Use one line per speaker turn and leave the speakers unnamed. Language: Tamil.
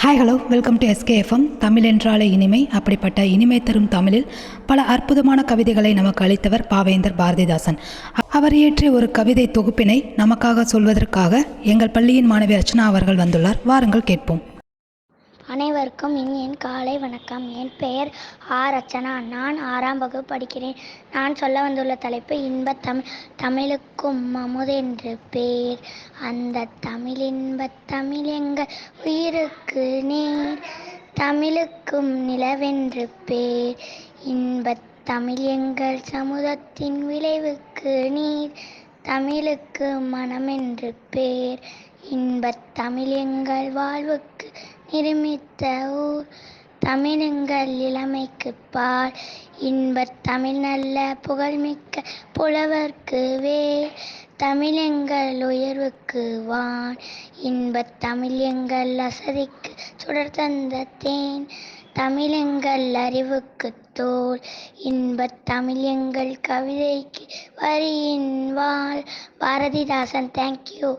hi hello welcome to SKFM Tamil என்றாலே இனிமை அப்படிப்பட்ட இனிமை தரும் தமிழில் பல அற்புதமான கவிதைகளை நமக்கு அளித்தவர் பாவேந்தர் பாரதிதாசன் அவர் இயற்றிய ஒரு கவிதை தொகுப்பினை நமக்காக சொல்வதற்காக எங்கள் பள்ளியின் மாணவி அர்ச்சனா அவர்கள் வந்துள்ளார் வாருங்கள் கேட்போம்
அனைவருக்கும் இனியன் காலை வணக்கம் என் பெயர் ஆ ரச்சனா நான் ஆறாம் வகுப்பு படிக்கிறேன் நான் சொல்ல வந்துள்ள தலைப்பு இன்பத் தமிழ் தமிழுக்கும் மமுது என்று பேர் அந்த தமிழின்பத் தமிழ் எங்கள் உயிருக்கு நேர் தமிழுக்கும் நிலவென்று பேர் இன்ப தமிழ் எங்கள் சமூகத்தின் விளைவுக்கு நீர் தமிழுக்கு மனமென்று பேர் இன்ப தமிழ் எங்கள் வாழ்வுக்கு நிருமித்த ஊர் தமிழுங்கள் இளமைக்கு பால் இன்பத் தமிழ் நல்ல புகழ்மிக்க புலவர்க்கு வே தமிழெங்கள் உயர்வுக்கு வான் இன்பத் தமிழ் எங்கள் அசதிக்கு சுடர் தந்த தேன் எங்கள் அறிவுக்கு தோல் இன்பத் தமிழ் எங்கள் கவிதைக்கு வரியின் வாழ் பாரதிதாசன் தேங்க்யூ